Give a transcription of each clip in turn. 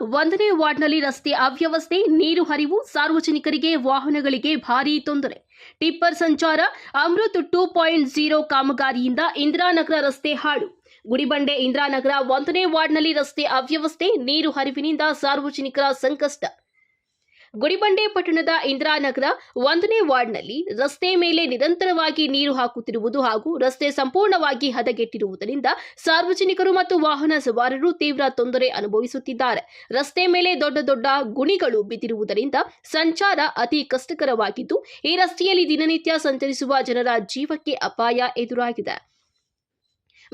ಒಂದನೇ ವಾರ್ಡ್ನಲ್ಲಿ ರಸ್ತೆ ಅವ್ಯವಸ್ಥೆ, ನೀರು ಹರಿವು, ಸಾರ್ವಜನಿಕರಿಗೆ ವಾಹನಗಳಿಗೆ ಭಾರೀ ತೊಂದರೆ. ಟಿಪ್ಪರ್ ಸಂಚಾರ ಅಮೃತ್ ಟೂ ಪಾಯಿಂಟ್ ಜೀರೋ ಕಾಮಗಾರಿಯಿಂದ ಇಂದಿರಾನಗರ ರಸ್ತೆ ಹಾಳು. ಗುಡಿಬಂಡೆ ಇಂದಿರಾನಗರ ಒಂದನೇ ವಾರ್ಡ್ನಲ್ಲಿ ರಸ್ತೆ ಅವ್ಯವಸ್ಥೆ, ನೀರು ಹರಿವಿನಿಂದ ಸಾರ್ವಜನಿಕರ ಸಂಕಷ್ಟ. ಗುಡಿಬಂಡೆ ಪಟ್ಟಣದ ಇಂದಿರಾನಗರ ಒಂದನೇ ವಾರ್ಡ್ನಲ್ಲಿ ರಸ್ತೆ ಮೇಲೆ ನಿರಂತರವಾಗಿ ನೀರು ಹಾಕುತ್ತಿರುವುದು ಹಾಗೂ ರಸ್ತೆ ಸಂಪೂರ್ಣವಾಗಿ ಹದಗೆಟ್ಟಿರುವುದರಿಂದ ಸಾರ್ವಜನಿಕರು ಮತ್ತು ವಾಹನ ಸವಾರರು ತೀವ್ರ ತೊಂದರೆ ಅನುಭವಿಸುತ್ತಿದ್ದಾರೆ. ರಸ್ತೆ ಮೇಲೆ ದೊಡ್ಡ ದೊಡ್ಡ ಗುಣಿಗಳು ಬಿದ್ದಿರುವುದರಿಂದ ಸಂಚಾರ ಅತಿ ಕಷ್ಟಕರವಾಗಿದ್ದು, ಈ ರಸ್ತೆಯಲ್ಲಿ ದಿನನಿತ್ಯ ಸಂಚರಿಸುವ ಜನರ ಜೀವಕ್ಕೆ ಅಪಾಯ ಎದುರಾಗಿದೆ.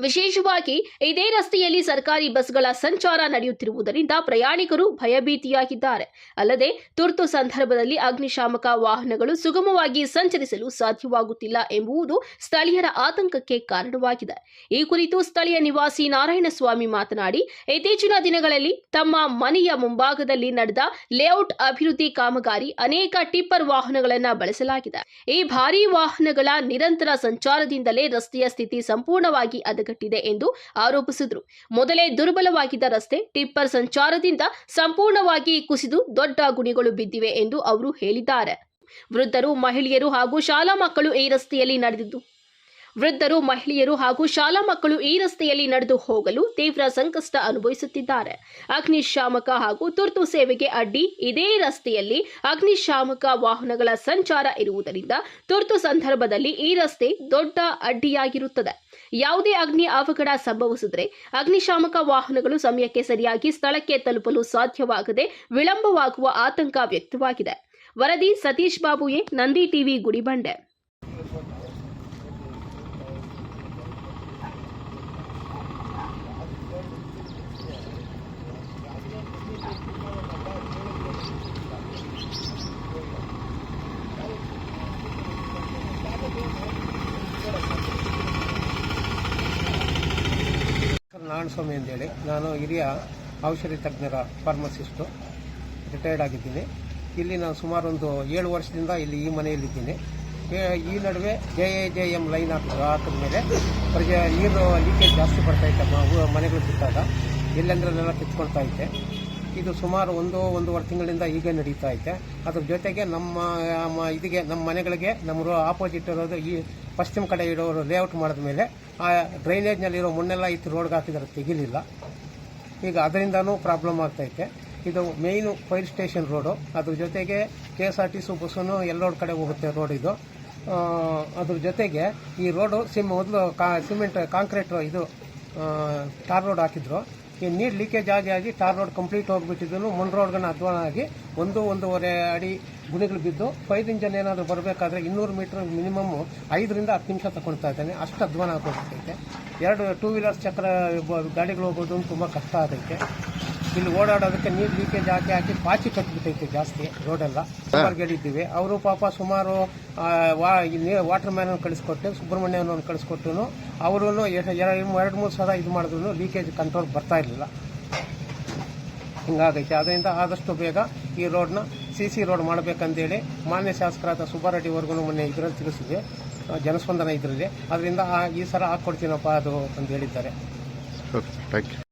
ವಿಶೇಷವಾಗಿ ಇದೇ ರಸ್ತೆಯಲ್ಲಿ ಸರ್ಕಾರಿ ಬಸ್ಗಳ ಸಂಚಾರ ನಡೆಯುತ್ತಿರುವುದರಿಂದ ಪ್ರಯಾಣಿಕರು ಭಯಭೀತಿಯಾಗಿದ್ದಾರೆ. ಅಲ್ಲದೆ ತುರ್ತು ಸಂದರ್ಭದಲ್ಲಿ ಅಗ್ನಿಶಾಮಕ ವಾಹನಗಳು ಸುಗಮವಾಗಿ ಸಂಚರಿಸಲು ಸಾಧ್ಯವಾಗುತ್ತಿಲ್ಲ ಎಂಬುದು ಸ್ಥಳೀಯರ ಆತಂಕಕ್ಕೆ ಕಾರಣವಾಗಿದೆ. ಈ ಕುರಿತು ಸ್ಥಳೀಯ ನಿವಾಸಿ ನಾರಾಯಣಸ್ವಾಮಿ ಮಾತನಾಡಿ, ಇತ್ತೀಚಿನ ದಿನಗಳಲ್ಲಿ ತಮ್ಮ ಮನೆಯ ಮುಂಭಾಗದಲ್ಲಿ ನಡೆದ ಲೇಔಟ್ ಅಭಿವೃದ್ಧಿ ಕಾಮಗಾರಿ ಅನೇಕ ಟಿಪ್ಪರ್ ವಾಹನಗಳನ್ನು ಬಳಸಲಾಗಿದೆ. ಈ ಭಾರೀ ವಾಹನಗಳ ನಿರಂತರ ಸಂಚಾರದಿಂದಲೇ ರಸ್ತೆಯ ಸ್ಥಿತಿ ಸಂಪೂರ್ಣವಾಗಿ ಹದಗೆಟ್ಟಿದೆ ಎಂದು ಆರೋಪಿಸಿದರು. ಮೊದಲೇ ದುರ್ಬಲವಾಗಿದ್ದ ರಸ್ತೆ, ಟಿಪ್ಪರ್ ಸಂಚಾರದಿಂದ ಸಂಪೂರ್ಣವಾಗಿ ಕುಸಿದು ದೊಡ್ಡ ಗುಣಿಗಳು ಬಿದ್ದಿವೆ ಎಂದು ಅವರು ಹೇಳಿದ್ದಾರೆ. ವೃದ್ಧರು, ಮಹಿಳೆಯರು ಹಾಗೂ ಶಾಲಾ ಮಕ್ಕಳು ಈ ರಸ್ತೆಯಲ್ಲಿ ನಡೆದಿದ್ದು ವೃದ್ಧರು, ಮಹಿಳೆಯರು ಹಾಗೂ ಶಾಲಾ ಮಕ್ಕಳು ಈ ರಸ್ತೆಯಲ್ಲಿ ನಡೆದು ಹೋಗಲು ತೀವ್ರ ಸಂಕಷ್ಟ ಅನುಭವಿಸುತ್ತಿದ್ದಾರೆ. ಅಗ್ನಿಶಾಮಕ ಹಾಗೂ ತುರ್ತು ಸೇವೆಗೆ ಅಡ್ಡಿ, ಇದೇ ರಸ್ತೆಯಲ್ಲಿ ಅಗ್ನಿಶಾಮಕ ವಾಹನಗಳ ಸಂಚಾರ ಇರುವುದರಿಂದ ತುರ್ತು ಸಂದರ್ಭದಲ್ಲಿ ಈ ರಸ್ತೆ ದೊಡ್ಡ ಅಡ್ಡಿಯಾಗಿರುತ್ತದೆ. ಯಾವುದೇ ಅಗ್ನಿ ಅವಘಡ ಸಂಭವಿಸಿದರೆ ಅಗ್ನಿಶಾಮಕ ವಾಹನಗಳು ಸಮಯಕ್ಕೆ ಸರಿಯಾಗಿ ಸ್ಥಳಕ್ಕೆ ತಲುಪಲು ಸಾಧ್ಯವಾಗದೆ ವಿಳಂಬವಾಗುವ ಆತಂಕ ವ್ಯಕ್ತವಾಗಿದೆ. ವರದಿ ಸತೀಶ್ ಬಾಬುಯೆ, ನಂದಿ ಟಿವಿ, ಗುಡಿಬಂಡೆ. ನಾರಾಯಣಸ್ವಾಮಿ ಅಂತೇಳಿ. ನಾನು ಹಿರಿಯ ಔಷಧಿ ತಜ್ಞರ ಫಾರ್ಮಸಿಸ್ಟು. ರಿಟೈರ್ಡ್ ಆಗಿದ್ದೀನಿ. ಇಲ್ಲಿ ನಾನು ಸುಮಾರು ಒಂದು ಏಳು ವರ್ಷದಿಂದ ಇಲ್ಲಿ ಈ ಮನೆಯಲ್ಲಿದ್ದೀನಿ. ಈ ನಡುವೆ J A J M line ಹಾಕಿದ ಮೇಲೆ ಪ್ರಜೆ, ನೀರು ಲೀಕೇಜ್ ಜಾಸ್ತಿ ಬರ್ತಾ ಇತ್ತು. ಮ- ಊ- ಮನೆಗಳು ಬಿಟ್ಟಾಗ. ಎಲ್ಲೆಂದ್ರಲ್ಲೆಲ್ಲ ಕಿತ್ಕೊಳ್ತಾ ಐತೆ ಇದು ಸುಮಾರು ಒಂದು, ಒಂದೂವರೆ ತಿಂಗಳಿಂದ ಹೀಗೆ ನಡೀತಾ ಐತೆ. ಅದ್ರ ಜೊತೆಗೆ ನಮ್ಮ ಇದಿಗೆ, ನಮ್ಮ ಮನೆಗಳಿಗೆ ನಮ್ಮ ಆಪೋಸಿಟ್ ಇರೋದು ಈ ಪಶ್ಚಿಮ ಕಡೆ ಇರೋರು ಲೇಔಟ್ ಮಾಡಿದ ಮೇಲೆ, ಆ ಡ್ರೈನೇಜ್ನಲ್ಲಿರೋ ಮಣ್ಣೆಲ್ಲ ಇತ್ತು ರೋಡ್ಗೆ ಹಾಕಿದ್ರೆ ತೆಗಿಲಿಲ್ಲ. ಈಗ ಅದರಿಂದನೂ ಪ್ರಾಬ್ಲಮ್ ಆಗ್ತೈತೆ ಇದು ಮೇಯ್ನು ಫೈರ್ ಸ್ಟೇಷನ್ ರೋಡು ಅದ್ರ ಜೊತೆಗೆ K S R T C ಬಸ್ಸನ್ನು ಎಲ್ಲೋಡ್ ಕಡೆ ಹೋಗುತ್ತೆ ರೋಡ್ ಇದು. ಅದ್ರ ಜೊತೆಗೆ ಈ ರೋಡು ಸಿಮ್ ಮೊದಲು ಕಾ, ಸಿಮೆಂಟ್ ಕಾಂಕ್ರೀಟ್ ಇದು ಟಾರ್ ರೋಡ್ ಹಾಕಿದ್ರು. ಈ ನೀರು ಲೀಕೇಜ್ ಆಗಿ ಆಗಿ ಟಾರ್ ರೋಡ್ ಕಂಪ್ಲೀಟ್ ಹೋಗ್ಬಿಟ್ಟಿದ್ದು ರೋಡ್ ರೋಡ್ಗಳನ್ನ ಅಧ್ವಾನ ಆಗಿ ಒಂದು ಒಂದೂವರೆ ಅಡಿ ಗುಣಿಗಳು ಬಿದ್ದು ಫೈರ್ ಇಂಜನ್ ಏನಾದರೂ ಬರಬೇಕಾದ್ರೆ ಇನ್ನೂರು ಮೀಟರ್ ಮಿನಿಮಮ್ ಐದರಿಂದ ಹತ್ತು ನಿಮಿಷ ತಗೊಳ್ತಾ ಇದ್ದಾನೆ. ಅಷ್ಟು ಅಧ್ವಾನ ಆಗೋಗ್ತೈತೆ. ಎರಡು ಟೂ ವೀಲರ್ಸ್ ಚಕ್ರ ಗಾಡಿಗಳು ಹೋಗೋದು ತುಂಬ ಕಷ್ಟ ಆಗೈತೆ. ಇಲ್ಲಿ ಓಡಾಡೋದಕ್ಕೆ ನೀರು ಲೀಕೇಜ್ ಹಾಕಿ ಹಾಕಿ ಪಾಚಿ ಕಟ್ಬಿಟ್ಟೈತೆ ಜಾಸ್ತಿ ರೋಡೆಲ್ಲ. ಸುಮಾರು ಗೆಲ್ಲಿದ್ದೀವಿ ಅವರು ಪಾಪ ಸುಮಾರು ವಾಟರ್ ಮ್ಯಾನ್ ಕಳಿಸ್ಕೊಟ್ಟು ಸುಬ್ರಹ್ಮಣ್ಯನ ಕಳಿಸ್ಕೊಟ್ಟು ಅವರು ಎರಡು ಮೂರು ಸಲ ಇದು ಮಾಡಿದ್ರು ಲೀಕೇಜ್ ಕಂಟ್ರೋಲ್ ಬರ್ತಾ ಇರಲಿಲ್ಲ. ಹಿಂಗಾಗೈತೆ. ಅದರಿಂದ ಆದಷ್ಟು ಬೇಗ ಈ ರೋಡ್ನ ಸಿ ಸಿ ರೋಡ್ ಮಾಡಬೇಕಂತೇಳಿ ಮಾನ್ಯ ಶಾಸಕರಾದ ಸುಬ್ಬಾರೆಡ್ಡಿವರೆಗೂ ಮೊನ್ನೆ ಇದರಲ್ಲಿ ತಿಳಿಸಿದೆ ಜನಸ್ಪಂದನ ಇದರಲ್ಲಿ. ಅದರಿಂದ ಈ ಸಲ ಹಾಕ್ಕೊಡ್ತೀನಪ್ಪ ಅದು ಅಂತ ಹೇಳಿದ್ದಾರೆ ಓಕೆ ಥ್ಯಾಂಕ್ ಯು